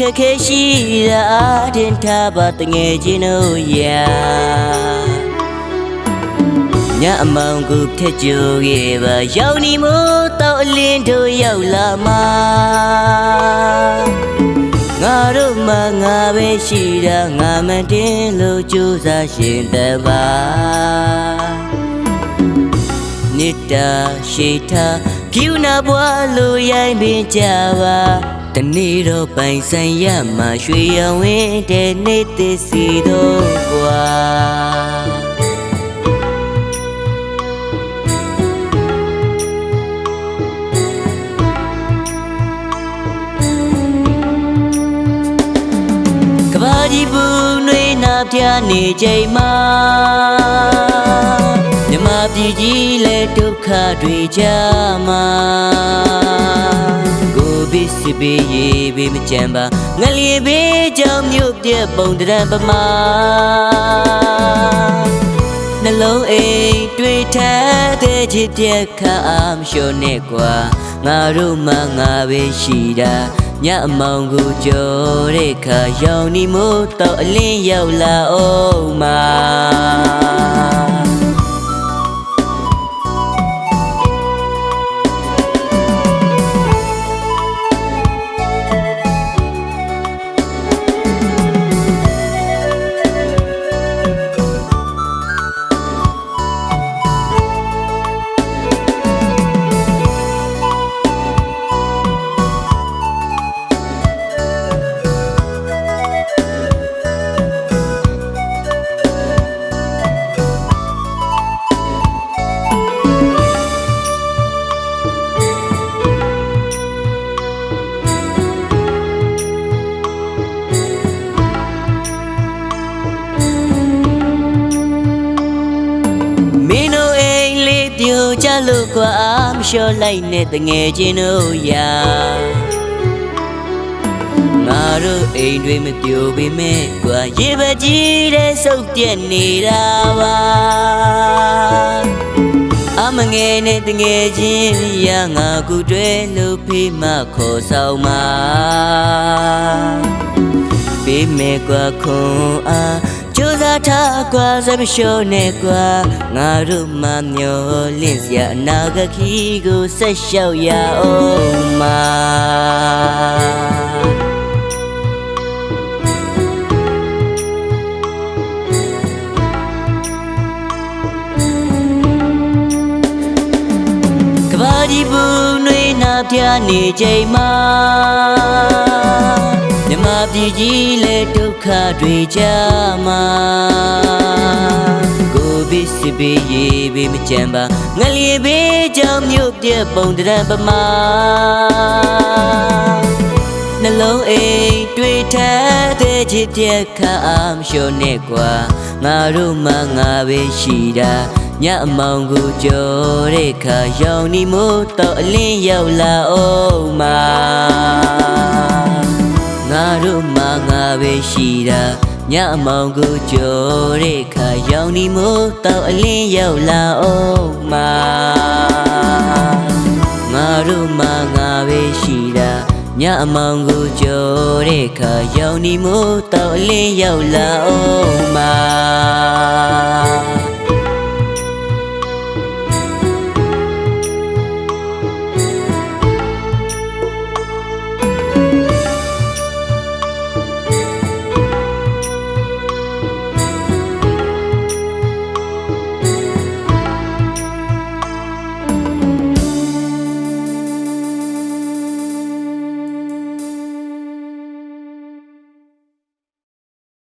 ခက်ခဲရှိတာအတင်ထားပါတငယ်ချင်းတို့ရာညအမောင်ကိုထက်ကြိုခဲ့ပါရောက်နေမို့တော့အလင်းတို့ရောက်လာမှာငါတို့မှငါပဲရှိတာငါမတင်လို့ကြိုးစားရှင်တပါနိတ္တာရှိတာကျူနာဘွားလိုရိုင်းပင်ကြပါ တနေ့တော့ပိုင်ဆိုင်ရမှာရွှေရောင်ဝင်းတဲ့နေ့သစ်စီတော့ကွာကဘာကြီးပူနှွေးနာပြနေချိန်မှာမြမ ပြည်ကြီးလဲဒုက္ခတွေကြမှာကိုဘစ်စပီရေဘေးမကြမ်းပါငလျင်ဘေးကြောင့်မြို့ပြက်ပုံတရံပမာနှလုံးအိမ်တွေ့ထတဲ့ချစ်ပြက်ခါအမလျှော်နဲ့ကွာငါတို့မှငါပဲရှိတာညအမောင်ကိုကြော်တဲ့ခါရောင်နေမို့တော့အလင်းရောက်လာအောင် လို့ကွာမလျှော်လိုက်နဲ့တငယ်ချင်းတို့ရာငါတို့အိမ်တွေမပြိုပေမဲ့ကွာရေပကြီးတဲ့စုပ်ပြက်နေတာပါအမငယ်နဲ့တငယ်ချင်းရာငါကူတွဲလို့ဖေးမခေါ်ဆောင်မှာပေးမယ်ကွာခွန်အား ကြိုးစားထားကွာစမလျှော်နဲ့ကွာငါတို့မမျောလင့်စရာအနာဂတ်ခီးကိုဆက်လျှောက်ရအောင်မှာကဘာကြီးပူနှွေးနာပြနေချိန်မှာမြမ ပြည်ကြီးလဲဒုက္ခတွေကြမှာကိုဘစ်စပီရေဘေးမကြမ်းပါငလျင်ဘေးကြောင့်မြို့ပြက်ပုံတရံပမာနှလုံးအိမ်တွေ့ထတဲ့ချစ်ပြက်ခါအမလျှော်နဲ့ကွာငါတို့မှငါပဲရှိတာညအမောင်ကိုကြော်တဲ့ခါရောင်နေမို့တော့အလင်းရောက်လာအောင်မှာငါ တို့မှငါပဲရှိတာညအမောင်ကိုကြော်တဲ့ခါရောင်နေမို့တော့အလင်းရောက်လာအောင်မှာငါတို့မှငါပဲရှိတာညအမောင်ကိုကြော်တဲ့ခါရောင်နေမို့တော့အလင်းရောက်လာအောင်မှာ